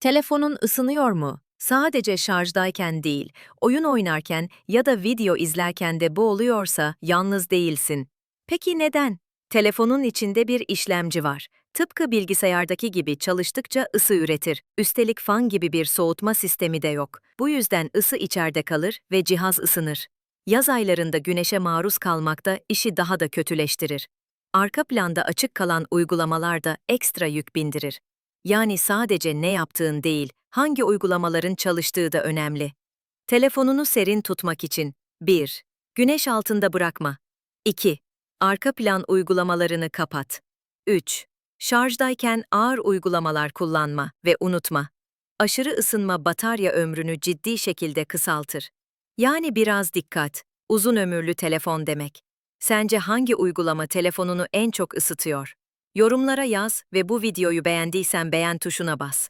Telefonun ısınıyor mu? Sadece şarjdayken değil, oyun oynarken ya da video izlerken de bu oluyorsa yalnız değilsin. Peki neden? Telefonun içinde bir işlemci var. Tıpkı bilgisayardaki gibi çalıştıkça ısı üretir. Üstelik fan gibi bir soğutma sistemi de yok. Bu yüzden ısı içeride kalır ve cihaz ısınır. Yaz aylarında güneşe maruz kalmak da işi daha da kötüleştirir. Arka planda açık kalan uygulamalar da ekstra yük bindirir. Yani sadece ne yaptığın değil, hangi uygulamaların çalıştığı da önemli. Telefonunu serin tutmak için 1. Güneş altında bırakma. 2. Arka plan uygulamalarını kapat. 3. Şarjdayken ağır uygulamalar kullanma ve unutma. Aşırı ısınma batarya ömrünü ciddi şekilde kısaltır. Yani biraz dikkat, uzun ömürlü telefon demek. Sence hangi uygulama telefonunu en çok ısıtıyor? Yorumlara yaz ve bu videoyu beğendiysen beğen tuşuna bas.